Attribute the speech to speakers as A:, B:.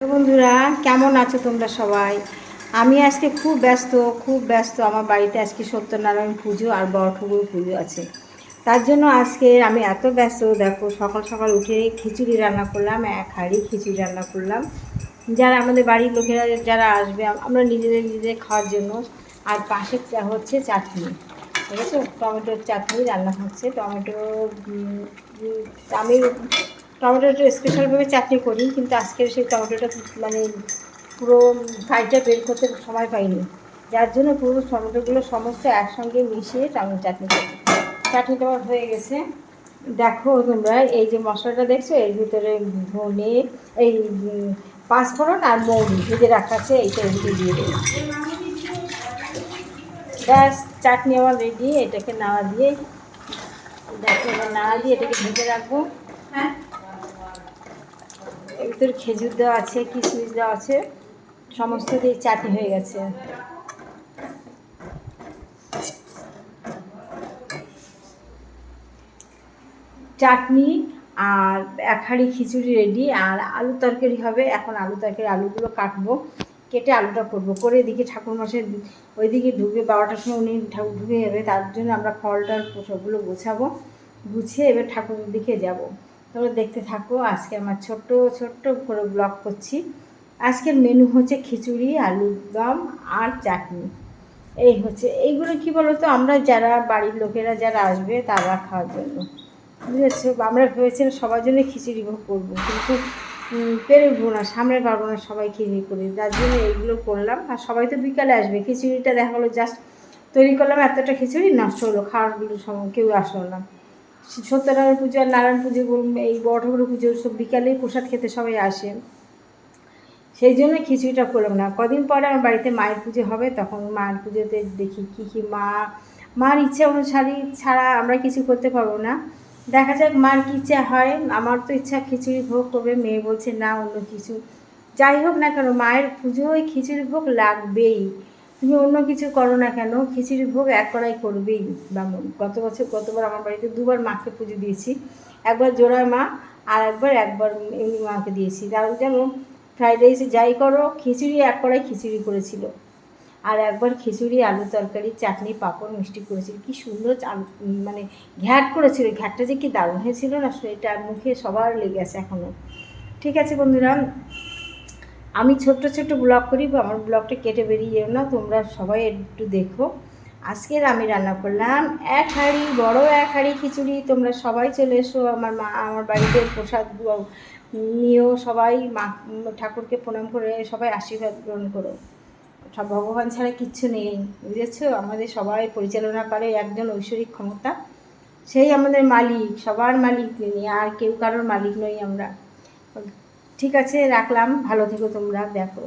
A: বন্ধুরা, কেমন আছো তোমরা সবাই? আমি আজকে খুব ব্যস্ত খুব ব্যস্ত। আমার বাড়িতে আজকে সত্যনারায়ণ পুজো আর বড় ঠাকুর পুজো আছে। তার জন্য আজকে আমি এত ব্যস্ত, দেখো, সকাল সকাল উঠে খিচুড়ি রান্না করলাম, এক হাঁড়ি খিচুড়ি রান্না করলাম। যারা আমাদের বাড়ির লোকেরা, যারা আসবে, আমরা নিজেদের নিজেদের খাওয়ার জন্য। আর পাশে হচ্ছে চাটনি, ঠিক আছে? টমেটোর চাটনি রান্না হচ্ছে। টমেটো আমি টমেটোটা স্পেশালভাবে চাটনি করি, কিন্তু আজকের সেই টমেটোটা মানে পুরো কাইটা বের করতে সময় পাইনি। যার জন্য পুরো টমেটোগুলো সমস্ত একসঙ্গে মিশিয়ে টমেটো চাটনি করি। চাটনিটা আমার হয়ে গেছে। দেখো তোমরা, এই যে মশলাটা দেখছ, এর ভিতরে ধনে, এই পাঁচফোড়ন আর মৌরি ভেজে রাখা আছে, এইটা এর দিয়ে দেবো। ব্যাস, চাটনি আমার রেডি এটাকে নাড়া দিয়ে, দেখো নাড়া দিয়ে এটাকে ভেজে রাখব। ভিতরে খেজুর দেওয়া আছে, কিশমিশ দেওয়া আছে সমস্ত দিয়ে চাটি হয়ে গেছে। চাটনি আর এক হাঁড়ি খিচুড়ি রেডি আর আলু তরকারি হবে। এখন আলু তরকারি আলুগুলো কাটবো, কেটে আলুটা করব। করে এদিকে ঠাকুর মশাই ওইদিকে ঢুকবে বারোটার সময় উনি ঠাকুর ঢুকে যাবে, তার জন্য আমরা ফলটার সবগুলো গোছাবো, গুছিয়ে এবার ঠাকুরের দিকে যাব। তোমরা দেখতে থাকো, আজকে আমার ছোট্ট ছোট্ট করে ব্লগ করছি। আজকের মেনু হচ্ছে খিচুড়ি আলুর দম আর চাটনি। এই হচ্ছে, এইগুলো কি বলতো, আমরা যারা বাড়ির লোকেরা যারা আসবে তারা খাওয়ার জন্য। বুঝেছ আমরা ভেবেছিলাম সবার জন্য খিচুড়ি ভোগ করব, কিন্তু পেরে উঠবো না সামনে পারব না সবাই খিচুড়ি করি যার জন্য এইগুলো করলাম, আর সবাই তো বিকালে আসবে। খিচুড়িটা দেখা গেলো জাস্ট তৈরি করলাম, এতটা খিচুড়ি নষ্ট হলো খাওয়ারগুলো কেউ আসলো না। সত্যনারায়ণ পুজো নারায়ণ পুজো এই বড় ঠাকুর পুজো সব বিকালেই প্রসাদ খেতে সবাই আসে। সেই জন্য খিচুড়িটা করলাম না। কদিন পরে আমার বাড়িতে মায়ের পুজো হবে, তখন মায়ের পুজোতে দেখি কী কী মা, মার ইচ্ছা অনুসারী ছাড়া আমরা কিছু করতে পারব না। দেখা যাক মার কী ইচ্ছা হয়। আমার তো ইচ্ছা খিচুড়ি ভোগ করবে। মেয়ে বলছে, না, অন্য কিছু। যাই হোক না কেন, মায়ের পুজোয় খিচুড়ি ভোগ লাগবেই। তুমি অন্য কিছু করো না কেন? খিচুড়ি ভোগ এক কড়াই করবেই ব্রাহ্মণ গত বছর গতবার আমার বাড়িতে দুবার মাকে পুজো দিয়েছি। একবার জোড়ার মা আর একবার একবার এমনি মাকে দিয়েছি। তার যেন ফ্রাইড রাইসে যাই করো, খিচুড়ি এক কড়াই খিচুড়ি করেছিল। আর একবার খিচুড়ি, আলু তরকারি, চাটনি, পাঁপড়, মিষ্টি করেছিল। কি সুন্দর মানে ঘ্যাট করেছিল। ঘ্যাটটা যে কি দারুণ হয়েছিল না, সেটা মুখে সবার লেগে আছে এখনও ঠিক আছে বন্ধুরা আমি ছোট্ট ছোট্ট ব্লগ করি, বা আমার ব্লগটা কেটে বেরিয়ে যেও না, তোমরা সবাই একটু দেখো। আজকের আমি রান্না করলাম এক হাঁড়ি, বড় এক হাঁড়ি খিচুড়ি, তোমরা সবাই চলে এসো, আমার মা, আমার বাড়িতে প্রসাদ নিয়েও সবাই, মা, ঠাকুরকে প্রণাম করে সবাই আশীর্বাদ গ্রহণ করো। সব ভগবান ছাড়া কিচ্ছু নেই, বুঝেছ? আমাদের সবাই পরিচালনা করে একজন ঐশ্বরিক ক্ষমতা। সেই আমাদের মালিক, সবার মালিক তিনি, আর কেউ কারোর মালিক নই আমরা। ঠিক আছে রাখলাম। ভালো থেকো তোমরা দেখো।